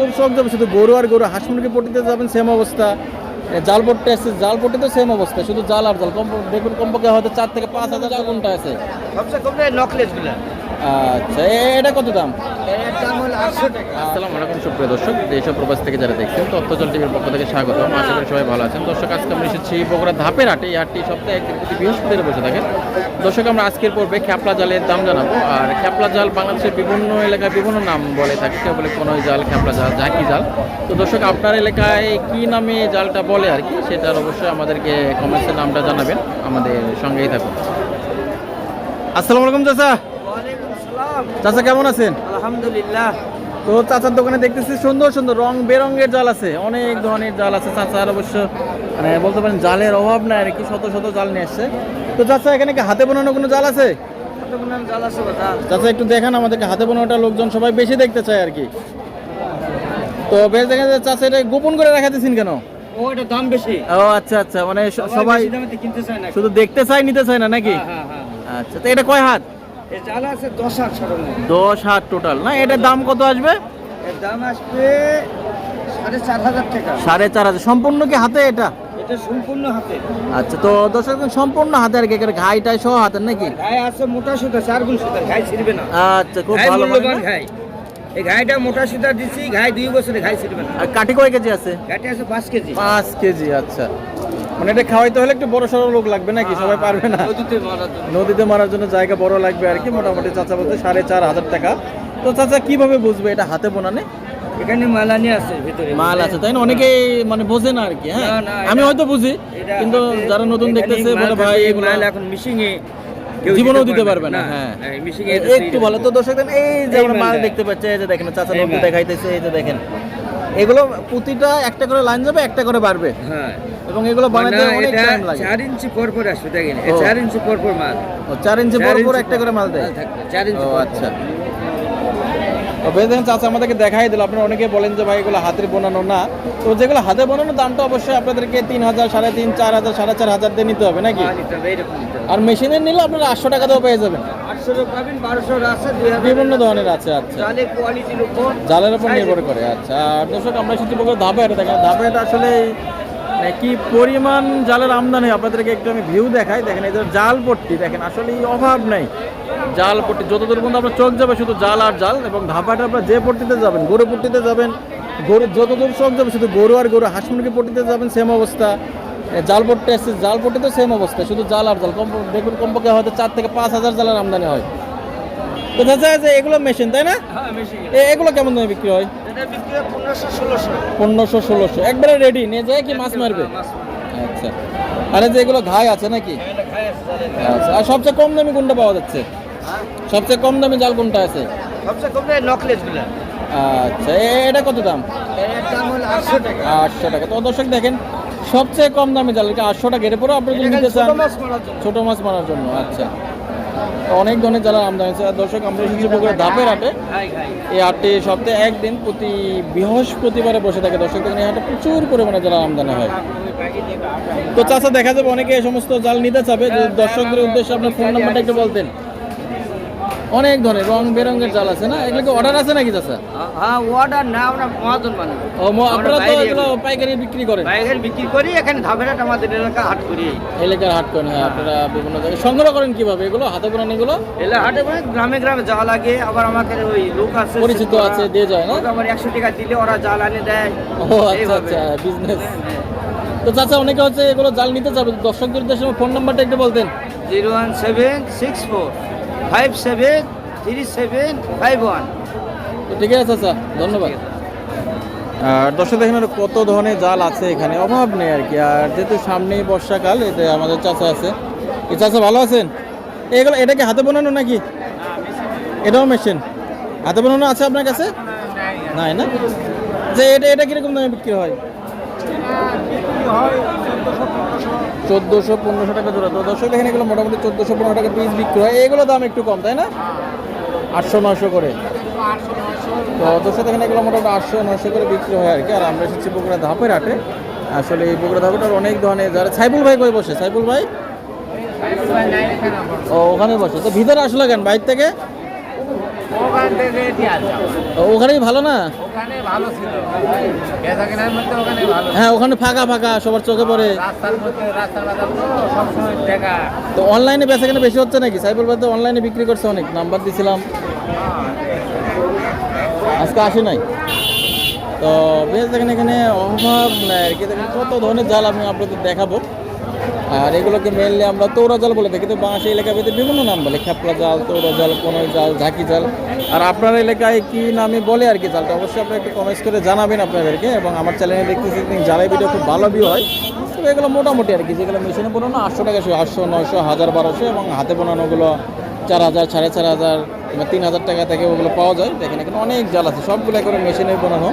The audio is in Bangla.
দর্শক যাবে শুধু গরু আর গরু। হাঁস মুরগি পটিতে যাবেন সেম অবস্থা। জাল পট্টে আছে জাল পট্টিতে সেম অবস্থা শুধু জাল আর জাল। কম দেখুন কমপক্ষে হয়তো চার থেকে পাঁচ হাজার টাকা কোনটা আছে? আচ্ছা এটা কত দাম আসসালামু আলাইকুম সুপ্রিয় দর্শক। দেশ প্রবাস থেকে যারা দেখছেন তথ্যজল টিভির পক্ষ থেকে স্বাগত আশা করি সবাই ভালো আছেন। দর্শক আজকে আমরা এসেছি বগুড়া ধাপের হাটে। এই হাটটি সপ্তাহে একদিন প্রতি বৃহস্পতিবার বসে থাকে। দর্শক আমরা আজকের পর্বে খ্যাপলা জালের দাম জানাব। আর খ্যাপলা জাল বাংলাদেশের বিভিন্ন এলাকায় বিভিন্ন নাম বলে থাকে। কেউ বলে কোনোই জাল খ্যাপলা জাল ঝাঁকি জাল। তো দর্শক আপনার এলাকায় কি নামে জালটা বলে আর কি সেটার অবশ্যই আমাদেরকে কমেন্টসের নামটা জানাবেন। আমাদের সঙ্গেই থাকুন। আসসালামু আলাইকুম চাচা। চাচা কেমন আছেন? আলহামদুলিল্লাহ। তো চাচার দোকানে দেখতেছি সুন্দর সুন্দর রং বেরঙের জাল আছে অনেক ধরনের জাল আছে চাচার অবশ্য মানে বলতে পারেন জালের অভাব নাই আর কি শত শত জাল নিয়ে আসছে। তো চাচা এখানে কি হাতে বানানো কোনো জাল আছে? চাচা একটু দেখান আমাদেরকে হাতে বানানোটা লোকজন সবাই বেশি দেখতে চায় আর কি। তো বেশ দেখা যায় চাচা এটা গোপন করে রাখা দিয়েছেন কেন দাম বেশি। ও আচ্ছা আচ্ছা মানে সবাই শুধু দেখতে চায় নিতে চায় না নাকি? হ্যাঁ হ্যাঁ হ্যাঁ। আচ্ছা তো এটা কয় হাত? জাল আছে দশ হাত সরমে দশ হাত টোটাল। না এটার দাম কত আসবে? এর দাম আসবে সাড়ে চার হাজার টাকা। সাড়ে চার হাজার। সম্পূর্ণ কি হাতে এটা? এটা সম্পূর্ণ হাতে। আচ্ছা তো দর্শক সম্পূর্ণ হাতে আর কি? ঘাইটাই সহ হাতের নাকি? গায়ে আছে মোটা সুতা চার গুণ সুতা ঘাই ছিড়বে না। আচ্ছা খুব ঘাই ভালো মানে। ঘাই। এই ঘাইটা মোটা সুতা দিছি ঘাই দুই বছরে ঘাই ছিড়বে না। আর কাঠি কয় কেজি আছে? আছে পাঁচ কেজি। পাঁচ কেজি আচ্ছা। মানে এটা খাওয়াইতে হলে একটু বড় সড়ো লোক লাগবে নাকি? সবাই পারবে না। নদীতে মারার জন্য। জায়গা বড় লাগবে আর কি মোটামুটি চাচা বলতে সাড়ে চার হাজার টাকা। তো চাচা কীভাবে বুঝবে এটা হাতে বোনানে এখানে মালানি আছে ভিতরে। মাল আছে তাই না? অনেকেই মানে বোঝে না আর কি হ্যাঁ? আমি হয়তো বুঝি কিন্তু যারা নতুন দেখতেছে বলে ভাই এগুলো এখন মিশিং এ দিতে পারবে না হ্যাঁ। মিশিং একটু ভালো তো দর্শক এই যে আমরা মাল দেখতে পাচ্ছি এই যে দেখেন চাচা দেখাইতেছে এই যে দেখেন। এগুলো প্রতিটা একটা করে লাইন যাবে একটা করে বাড়বে। হ্যাঁ। এবং এগুলো বানাতে মানে অনেক টাইম লাগে। চার ইঞ্চি পর পর আসবে দেখেন এই ও। চার ইঞ্চি পর পর মাল। ও, চার ইঞ্চি পর পর একটা করে মাল দেয়। থাকবে, চার ইঞ্চি। আচ্ছা। দেখেন চাচা আমাদেরকে দেখাই দিল। আপনারা অনেকে বলেন যে ভাই এগুলো হাতের বানানো না। তো যেগুলো হাতে বানানো দামটা অবশ্যই আপনাদেরকে তিন হাজার সাড়ে তিন চার হাজার সাড়ে চার হাজার দিয়ে নিতে হবে নাকি? হবে। আর মেশিনের নিলে আপনারা আটশো টাকা দিয়েও পেয়ে যাবেন। আছে বিভিন্ন ধরনের আছে আচ্ছা। জালের উপর। নির্ভর করে আচ্ছা। আর দর্শক আমরা এসেছি বগুড়া ধাপে এটা দেখেন ধাপে এটা আসলে কি পরিমাণ জালের আমদানি? আপনাদেরকে একটু আমি ভিউ দেখাই। দেখেন যে জাল পট্টি, দেখেন, আসলে অভাব নাই। জাল পট্টি, যতদূর পর্যন্ত আপনার চোখ যাবে, শুধু জাল আর জাল এবং ধাপাটা আপনার যে পট্টিতে যাবেন গরু পট্টিতে যাবেন, গরু যতদূর চোখ যাবে, শুধু গরু আর গরু, হাঁস মুরগি পট্টিতে যাবেন সেম অবস্থা। জাল পট্টি আসছে জাল পট্টিতে সেম অবস্থা, শুধু জাল আর জাল। কম দেখুন, কমপক্ষে হয়তো চার থেকে পাঁচ হাজার জালের আমদানি হয়। তো চাচা যে এগুলো মেশিন তাই না? হ্যাঁ এ- এগুলো কেমন দামে বিক্রি হয়? হয় পনেরোশো ষোলোশো। একবারে রেডি নিয়ে যায় কি মাছ মারবে? আচ্ছা। আরে যে এগুলো ঘাই আছে নাকি? আছে জালের। আচ্ছা। আর সবচেয়ে কম দামি কোনটা পাওয়া যাচ্ছে? হ্যাঁ? সবচেয়ে কম দামি জাল কোনটা আছে? সবচেয়ে কম আচ্ছা। এটা কত দাম? আটশো টাকা। তো দর্শক দেখেন সবচেয়ে কম দামি জাল আটশো টাকা। এর পরে আপনি নিতে চান ছোট মাছ মারার জন্য। আচ্ছা। অনেক ধরনের জেলার আমদানি দর্শক, আমরা এসেছি ধাপের হাটে এই হাটে সপ্তাহে একদিন প্রতি বৃহস্পতিবারে বসে থাকে। দর্শক এই হাটে প্রচুর পরিমাণে জেলার আমদানি হয়। তো চাষা দেখা যাবে অনেকে এই সমস্ত জাল নিতে চাবে। দর্শকদের উদ্দেশ্যে আপনার ফোন নাম্বারটা একটু বলতেন। অনেক ধরনের রং বেরঙের জাল আছে না? এগুলো কি অর্ডার আছে নাকি চাচা? হ্যাঁ অর্ডার না আমরা মহাজন বানাই ও ম- আপনারা তো এগুলো পাইকারি বিক্রি করেন? বাইরের বিক্রি করি এখানে ধাপেরাট আমাদের এলাকা হাট করি। এলাকার হাট করেন হ্যাঁ আপনারা বিভিন্ন জায়গায় সংগ্রহ করেন কীভাবে এগুলো? হাতে বোনান এগুলো? এলা হাটে মানে গ্রামে গ্রামে যাওয়া লাগে আবার আমাদের ওই লোক আছে পরিচিত আছে দিয়ে যায় না? আবার একশো টাকা দিলে ওরা জাল আনে দেয়। ও আচ্ছা আচ্ছা বিজনেস হ্যাঁ, তো চাচা অনেকে হচ্ছে এগুলো জাল নিতে যাবে দর্শকদের উদ্দেশ্যে ফোন নাম্বারটা একটু বলতেন। Zero one seven six four. Five seven three seven five one. তো ঠিক আছে চাচা ধন্যবাদ। আর দর্শক দেখেন আরও কত ধরনের জাল আছে এখানে। অভাব নেই আর কি। আর যেহেতু সামনেই বর্ষাকাল এতে আমাদের চাচা আছে। এই চাচা ভালো আছেন? এগুলো এটা কি হাতে বানানো নাকি? এটাও মেশিন হাতে বানানো আছে আপনার কাছে? নাই না? যে এটা এটা কীরকম দামে বিক্রি হয়? চোদ্দোশো পনেরোশো টাকা জোড়া। তো দর্শক দেখেন এগুলো মোটামুটি চোদ্দোশো পনেরো টাকা পিস বিক্রি হয়। এগুলো দাম একটু কম তাই না? আটশো নশো করে। তো দর্শক দেখেন এগুলো মোটামুটি আটশো নশো করে বিক্রি হয় আর কি। আর আমরা এসেছি বগুড়া ধাপের হাটে। আসলে এই বগুড়া ধাপের অনেক ধরনের যারা সাইবুল ভাই কই বসে? সাইবুল ভাই? ও ওখানে বসে। তো ভিতরে আসলো কেন বাইর থেকে? ওখানেই ভালো না? হ্যাঁ ওখানে ফাঁকা ফাঁকা সবার চোখে পড়ে। তো অনলাইনে বেচা কেনা বেশি হচ্ছে নাকি? সাইবল ভাই তো অনলাইনে বিক্রি করছে অনেক নাম্বার দিছিলাম। আজকে আসে নাই। তো বেশ দেখেন এখানে অভাব নাই আর কি দেখেন কত ধরনের জাল আমি আপনাদের দেখাবো। আর এগুলোকে মেনলি আমরা তৌরা জাল বলে থাকি। তো বাংলাদেশ এলাকা ভেদে বিভিন্ন নাম বলে, খেপলা জাল তৌরা জাল কোনই জাল, ঝাঁকি জাল। আর আপনার এলাকায় কি নামে বলে আর কি জালটা? অবশ্যই আপনারা একটু কমেন্টস করে জানাবেন আপনাদেরকে এবং আমার চ্যানেলে দেখতেছি জালের ভিডিও খুব ভালো ভিউ হয়, তবে এগুলো মোটামুটি আর কি। যেগুলো মেশিনে বানানো, আটশো টাকা আটশো, নয়শো, হাজার, বারোশো এবং হাতে বানানোগুলো চার হাজার, সাড়ে চার হাজার কিংবা তিন হাজার টাকা থেকে ওগুলো পাওয়া যায়। দেখেন এখানে অনেক জাল আছে, সবগুলো করে মেশিনে বানানো।